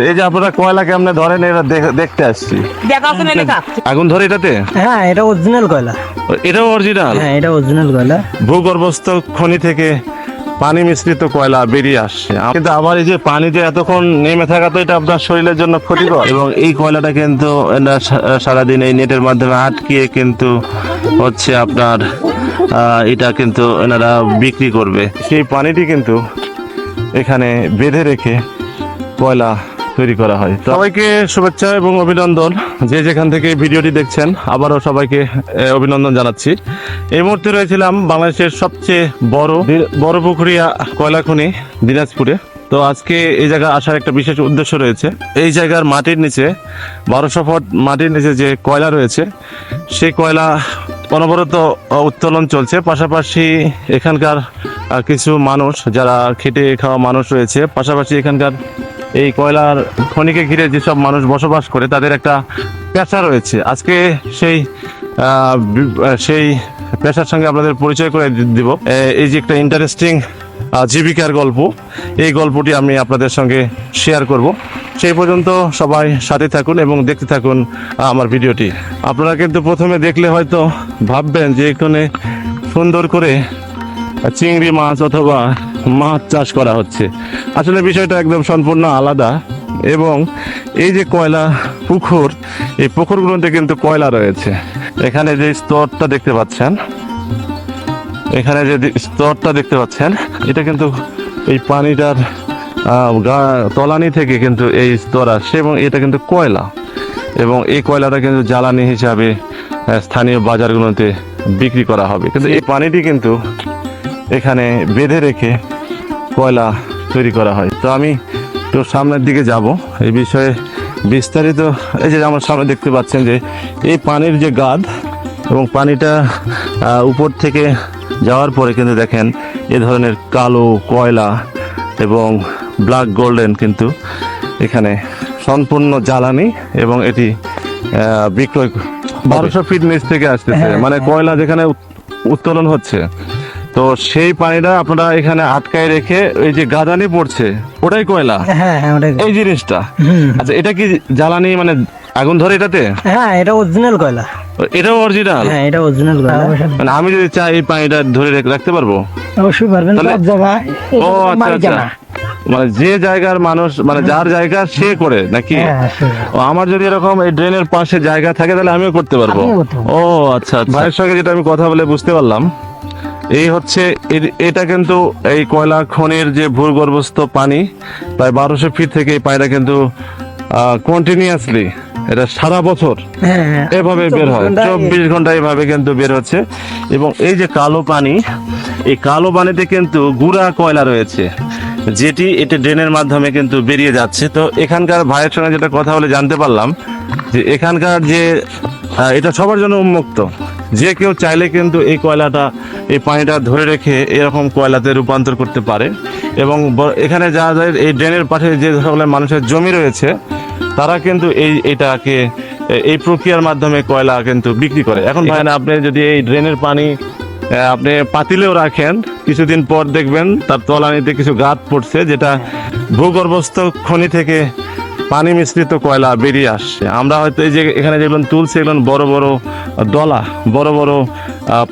এই যে আপনারা কয়লা কেমনে ধরেন এটা দেখ- দেখতে আসছি। আগুন ধরে এটাতে? হ্যাঁ এটা অরিজিনাল কয়লা। এটাও অরিজিনাল হ্যাঁ এটা অরিজিনাল কয়লা। ভূগর্ভস্থ খনি থেকে পানি মিশ্রিত কয়লা বেরিয়ে আসছে। কিন্তু আবার এই যে পানিতে এতক্ষণ নেমে থাকা তো এটা আপনার শরীরের জন্য ক্ষতিকর। এবং এই কয়লাটা কিন্তু সারাদিন এই নেটের মাধ্যমে আটকিয়ে কিন্তু হচ্ছে আপনার এটা কিন্তু এনারা বিক্রি করবে। সেই পানিটি কিন্তু এখানে বেঁধে রেখে কয়লা তৈরি করা হয়। সবাইকে শুভেচ্ছা এবং অভিনন্দন। যে যেখান থেকে ভিডিওটি দেখছেন, আবারও সবাইকে অভিনন্দন জানাচ্ছি। এই মুহূর্তে রয়েছিলাম বাংলাদেশের সবচেয়ে বড় বড় পুকুরিয়া কয়লা খনি দিনাজপুরে। তো আজকে এই জায়গা আসার একটা বিশেষ উদ্দেশ্য রয়েছে। এই জায়গার মাটির নিচে, বারোশো ফুট মাটির নিচে যে কয়লা রয়েছে, সেই কয়লা অনবরত উত্তোলন চলছে। পাশাপাশি এখানকার কিছু মানুষ, যারা খেটে খাওয়া মানুষ রয়েছে, পাশাপাশি এখানকার এই কয়লার খনিকে ঘিরে যেসব মানুষ বসবাস করে, তাদের একটা পেশা রয়েছে। আজকে সেই সেই পেশার সঙ্গে আপনাদের পরিচয় করে দিব। এই যে একটা ইন্টারেস্টিং জীবিকার গল্প, এই গল্পটি আমি আপনাদের সঙ্গে শেয়ার করব। সেই পর্যন্ত সবাই সাথে থাকুন এবং দেখতে থাকুন আমার ভিডিওটি। আপনারা কিন্তু প্রথমে দেখলে হয়তো ভাববেন যে এখানে সুন্দর করে চিংড়ি মাছ অথবা মাছ চাষ করা হচ্ছে। আসলে বিষয়টা একদম সম্পূর্ণ আলাদা এবং এই যে কয়লা পুকুর, এই পুকুরগুলোতে কিন্তু কয়লা রয়েছে। এখানে যে স্তরটা দেখতে পাচ্ছেন, এখানে যে স্তরটা দেখতে পাচ্ছেন, এটা কিন্তু এই পানিটার তলানি থেকে কিন্তু এই স্তর আসছে এবং এটা কিন্তু কয়লা। এবং এই কয়লাটা কিন্তু জ্বালানি হিসাবে স্থানীয় বাজারগুলোতে বিক্রি করা হবে। কিন্তু এই পানিটি কিন্তু এখানে বেঁধে রেখে কয়লা তৈরি করা হয়। তো আমি তো সামনের দিকে যাব। এই বিষয়ে বিস্তারিত এই যে আমার সামনে দেখতে পাচ্ছেন যে এই পানির যে গাদ এবং পানিটা উপর থেকে যাওয়ার পরে কিন্তু দেখেন এ ধরনের কালো কয়লা এবং ব্ল্যাক গোল্ডেন কিন্তু এখানে সম্পূর্ণ জ্বালানি এবং এটি বিক্রয় বারোশো ফিট নিচ থেকে আসতেছে। মানে কয়লা যেখানে উত- উত্তোলন হচ্ছে তো সেই পানিটা আপনারা এখানে আটকায় রেখে এই যে গাদানি পড়ছে ওটাই কয়লা? হ্যাঁ হ্যাঁ ওটা এই জিনিসটা? আচ্ছা এটা কি জ্বালানি মানে আগুন ধরে এটাতে? হ্যাঁ এটা অরিজিনাল কয়লা। এটাও অরিজিনাল? হ্যাঁ এটা অরিজিনাল কয়লা। মানে আমি যদি চাই এই পানিটা ধরে রাখতে পারব? অবশ্যই পারবেন সব জায়গায় ও আচ্ছা আচ্ছা। মানে যে জায়গার মানুষ মানে যার জায়গা সে করে নাকি? হ্যাঁ ও আমার যদি এরকম এই ড্রেনের পাশে জায়গা থাকে তাহলে আমিও করতে পারব। ও আচ্ছা আচ্ছা। ভাইয়ের সঙ্গে যেটা আমি কথা বলে বুঝতে পারলাম এই হচ্ছে এটা কিন্তু এই কয়লা খনির যে ভূগর্ভস্থ পানি প্রায় বারোশো ফিট থেকে এই পানিটা কিন্তু কন্টিনিউয়াসলি এটা সারা বছর হ্যাঁ হ্যাঁ। এভাবে বের হয়। চব্বিশ ঘণ্টা এভাবে কিন্তু বের হচ্ছে। এবং এই যে কালো পানি এই কালো পানিতে কিন্তু গুড়া কয়লা রয়েছে যেটি এটি ড্রেনের মাধ্যমে কিন্তু বেরিয়ে যাচ্ছে। তো এখানকার ভাইয়ের সঙ্গে যেটা কথা বলে জানতে পারলাম যে এখানকার যে এটা সবার জন্য উন্মুক্ত। যে কেউ চাইলে কিন্তু এই কয়লাটা, এই পানিটা ধরে রেখে এরকম কয়লাতে রূপান্তর করতে পারে। এবং এখানে যাদের এই ড্রেনের পাশে যে সকল মানুষের জমি রয়েছে, তারা কিন্তু এই, এটাকে এই প্রক্রিয়ার মাধ্যমে কয়লা কিন্তু বিক্রি করে। এখন ভাই আপনি যদি এই ড্রেনের পানি আপনি পাতিলেও রাখেন, কিছুদিন পর দেখবেন তার তলানিতে কিছু গাত পড়ছে, যেটা ভূগর্ভস্থ খনি থেকে পানি মিশ্রিত কয়লা বেরিয়ে আসছে। আমরা হয়তো এই যে এখানে যেগুলো তুলছে, এগুলো বড় বড় দলা বড় বড়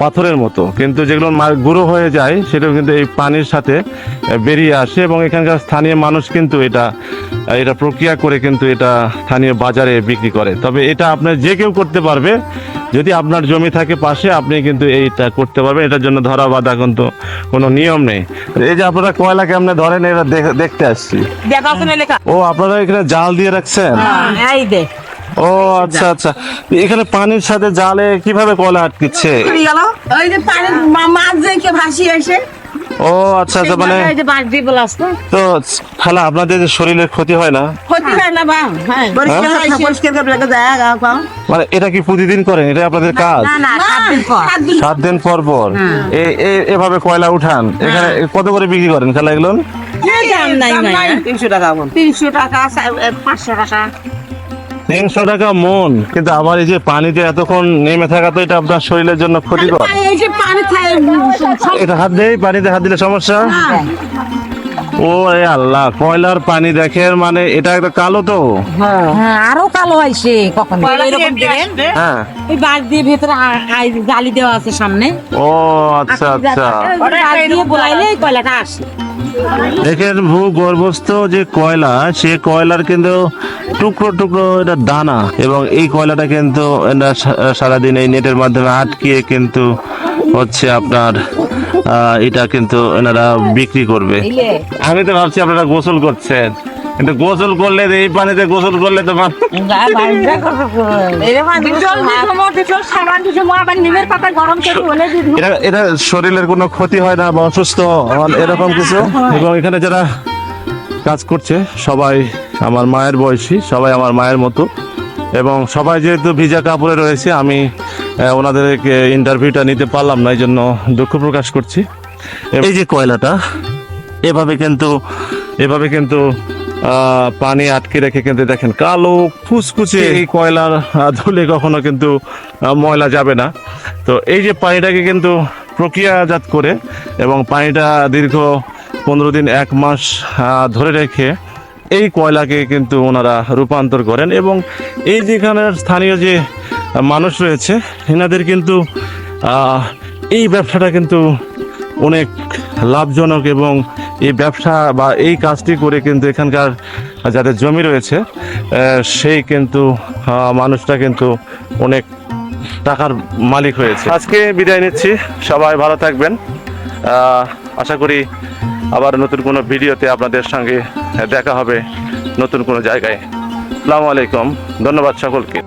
পাথরের মতো। কিন্তু যেগুলো গুঁড়ো হয়ে যায় সেটাও কিন্তু এই পানির সাথে বেরিয়ে আসে এবং এখানকার স্থানীয় মানুষ কিন্তু এটা এটা প্রক্রিয়া করে কিন্তু এটা স্থানীয় বাজারে বিক্রি করে। তবে এটা আপনার যে কেউ করতে পারবে যদি আপনার জমি থাকে পাশে আপনি কিন্তু এইটা করতে পারবেন। এটার জন্য ধরা বাঁধা কিন্তু কোনো নিয়ম নেই। এই যে আপনারা কয়লা কেমনে ধরেন এটা দেখতে আসছি। ও আপনারা এখানে জাল দিয়ে রাখছেন? ও আচ্ছা আচ্ছা। এখানে পানির সাথে জালে কীভাবে কয়লা আটকিচ্ছে ওই যে পানির মাছ এসে ও আচ্ছা আচ্ছা মানে এই যে বাঁশ দিয়ে বলাস তো খালা আপনাদের যে শরীরের ক্ষতি হয় না? ক্ষতি হয়। না বা হ্যাঁ। পরিষ্কার করে রেখে যায় গা মানে এটা কি প্রতিদিন করেন? এটা আপনাদের কাজ? না না সাত দিন পর। পর এভাবে কয়লা উঠান? এখানে কত করে বিক্রি করেন খালা এগুলো? দাম নাই নাই। তিনশো টাকা তিনশো টাকা পাঁচশো টাকা। তিনশো টাকা মন। কিন্তু আবার এই যে পানিতে এতক্ষণ নেমে থাকা তো এটা আপনার শরীরের জন্য ক্ষতিকর। এই যে পানি খায় এটা হাত দেয় পানিতে হাত দিলে সমস্যা? ও ও আল্লাহ কয়লার পানি দেখেন মানে এটা একটা কালো তো। হ্যাঁ। আরও কালো হয়েছে কখন হ্যাঁ। ওই বাঁশ দিয়ে ভেতরে জালি দেওয়া আছে সামনে। ও আচ্ছা আচ্ছা। দিয়ে বোলাইলে কয়লাটা আসে। দেখেন ভূগর্ভস্থ যে কয়লা সে কয়লার কিন্তু টুকরো টুকরো এটা দানা এবং এই কয়লাটা কিন্তু সারাদিন এই নেটের মাধ্যমে আটকিয়ে কিন্তু হচ্ছে আপনার এটা কিন্তু এনারা বিক্রি করবে। আমি তো ভাবছি আপনারা গোসল করছেন। কিন্তু গোসল করলে এই পানিতে গোসল করলে তো এটা এটা শরীরের কোনো ক্ষতি হয় না বা অসুস্থ এরকম কিছু? এবং এখানে যারা কাজ করছে সবাই আমার মায়ের বয়সী সবাই আমার মায়ের মতো। এবং সবাই যেহেতু ভিজা কাপড়ে রয়েছে আমি ওনাদেরকে ইন্টারভিউটা নিতে পারলাম না এই জন্য দুঃখ প্রকাশ করছি। এই যে কয়লাটা এভাবে কিন্তু এভাবে কিন্তু পানি আটকে রেখে কিন্তু দেখেন কালো ফুসকুচে এই কয়লার ধুলে কখনো কিন্তু ময়লা যাবে না। তো এই যে পানিটাকে কিন্তু প্রক্রিয়াজাত করে এবং পানিটা দীর্ঘ পনেরো দিন এক মাস ধরে রেখে এই কয়লাকে কিন্তু ওনারা রূপান্তর করেন এবং এই যেখানের স্থানীয় যে মানুষ রয়েছে এনাদের কিন্তু এই ব্যবসাটা কিন্তু অনেক লাভজনক এবং এই ব্যবসা বা এই কাজটি করে কিন্তু এখানকার যাদের জমি রয়েছে সেই কিন্তু মানুষটা কিন্তু অনেক টাকার মালিক হয়েছে। আজকে বিদায় নিচ্ছি, সবাই ভালো থাকবেন। আশা করি আবার নতুন কোনো ভিডিওতে আপনাদের সঙ্গে দেখা হবে নতুন কোনো জায়গায়। আসসালামু আলাইকুম, ধন্যবাদ সকলকে।